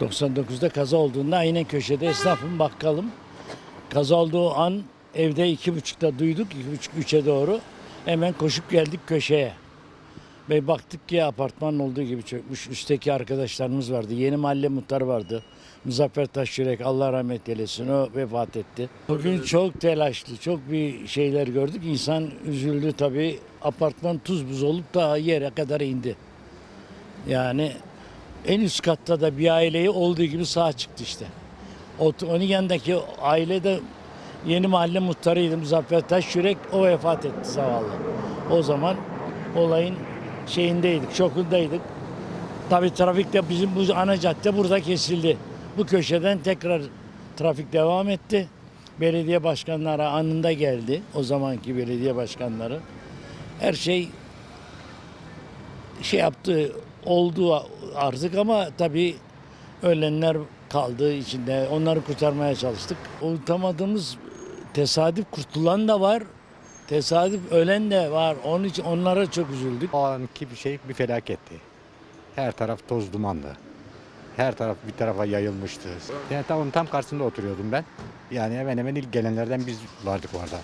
99'da kaza olduğunda aynen köşede esnafım bakkalım. Kaza olduğu an evde iki buçukta duyduk. iki buçuk üçe doğru. Hemen koşup geldik köşeye. Ve baktık ki apartmanın olduğu gibi çökmüş. Üstteki arkadaşlarımız vardı. Yeni mahalle muhtarı vardı. Muzaffer Taşyürek Allah rahmet eylesin o vefat etti. Bugün çok telaşlı, çok bir şeyler gördük. İnsan üzüldü tabii. Apartman tuz buz olup da yere kadar indi. Yani en üst katta da bir aileyi olduğu gibi sağ çıktı işte. Onun yanındaki aile de yeni mahalle muhtarıydı Muzaffer Taşyürek. O vefat etti zavallı. O zaman olayın şeyindeydik, şokundaydık. Tabii trafikte bizim bu ana cadde burada kesildi. Bu köşeden tekrar trafik devam etti. Belediye başkanları anında geldi. O zamanki belediye başkanları. Her şey şey yaptı, oldu artık ama tabii ölenler kaldı içinde. Onları kurtarmaya çalıştık. Unutamadığımız tesadüf kurtulan da var. Tesadüf ölen de var. Onun için onlara çok üzüldük. O anki bir şey bir felaketti. Her taraf toz dumandı. Her taraf bir tarafa yayılmıştı. Yani tam tam karşısında oturuyordum ben. Yani hemen hemen ilk gelenlerden biz vardık orada.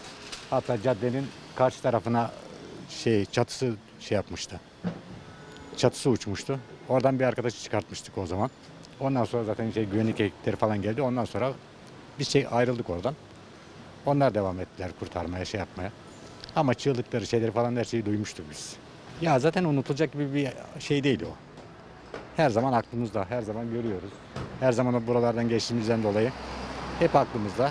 Hatta caddenin karşı tarafına şey çatısı şey yapmıştı. Çatısı uçmuştu. Oradan bir arkadaşı çıkartmıştık o zaman. Ondan sonra zaten şey güvenlik ekipleri falan geldi. Ondan sonra biz şey ayrıldık oradan. Onlar devam ettiler kurtarmaya, şey yapmaya. Ama çığlıkları, şeyleri falan her şeyi duymuştuk biz. Ya zaten unutulacak gibi bir şey değil o. Her zaman aklımızda, her zaman görüyoruz. Her zaman buralardan geçtiğimizden dolayı hep aklımızda.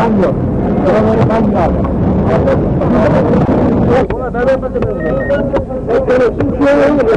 ben yok. Oraları ben yaptım. Buna ben yapmadım. Ben böyle bir şey olmuyor.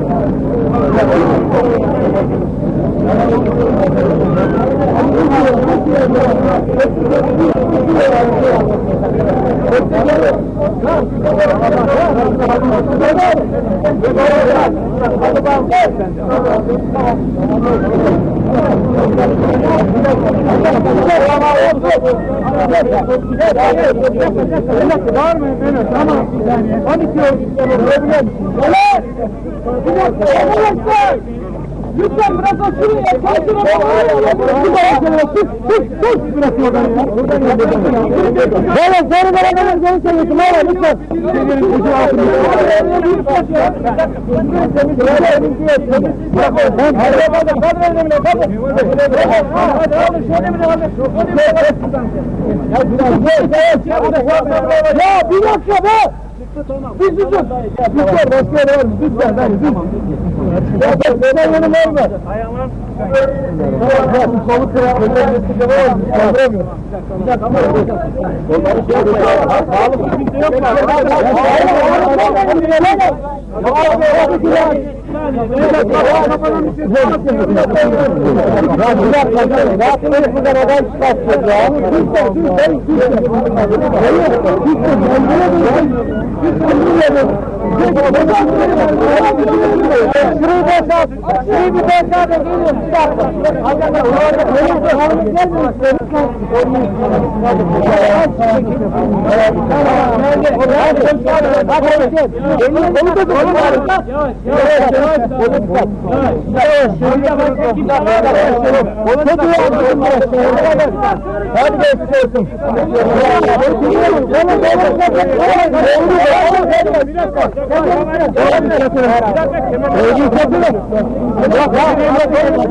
Var mı benim? Tamam. 12 problem. Evet. Bir dakika. Lütfen biraz oturun ya. Sakin olun. Sus, sus, sus. Biraz oradan ya. Buradan ya. Böyle sonra bana kadar geri söylüyorsun. Hala lütfen. Senin gücü altında. Ben arabada kadın önümle kadın. Hadi hadi şöyle bir hadi. Ya bir dakika be! Bir susun! Lütfen başka yere var mı? Lütfen ben lütfen. Ya ben bana yanım var mı? Ayağımdan Ya bu kolu kırar, önlerine sıkıntı var mı? Kaldıramıyorum. Bir dakika ama Onları şey yapıyor. Şurayı ben sağ, şurayı ben sağ da geliyorum. Hadi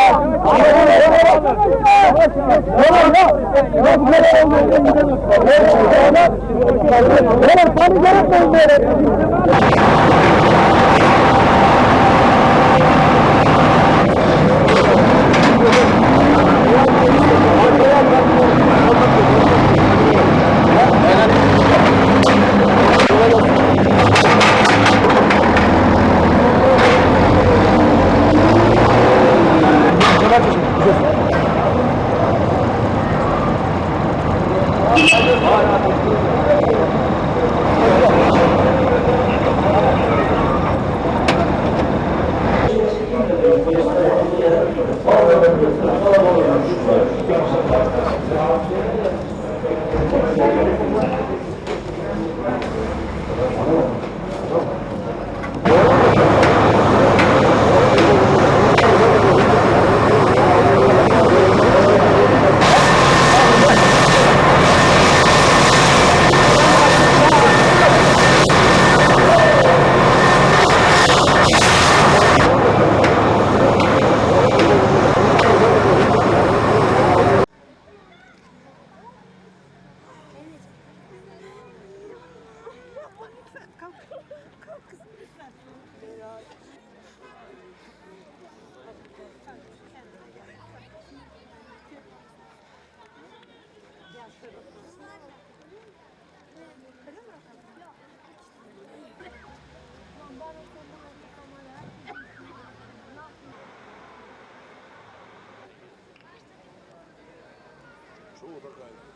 কি Kalkma lütfen. Kalk. Kalk kızım lütfen. Ya. Gel şöyle. Öyle mi bakalım? Yok. Ben o konuda kamera. Ne yapayım? Çoğu da gayrı.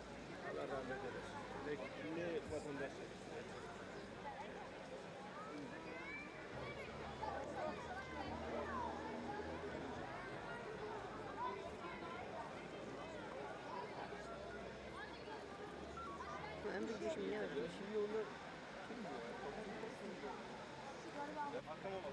Allah rahmet eylesin. Ne, ne vatandaşlarız. ön bildirişim ne öyle? Şimdi onlar... Arka baba.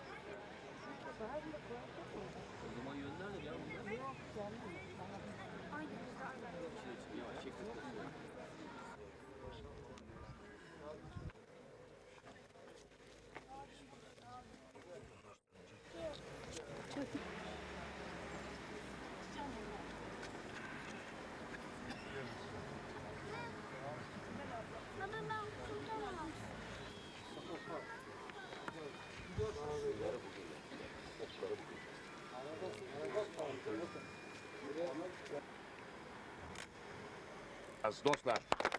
as duas dostlar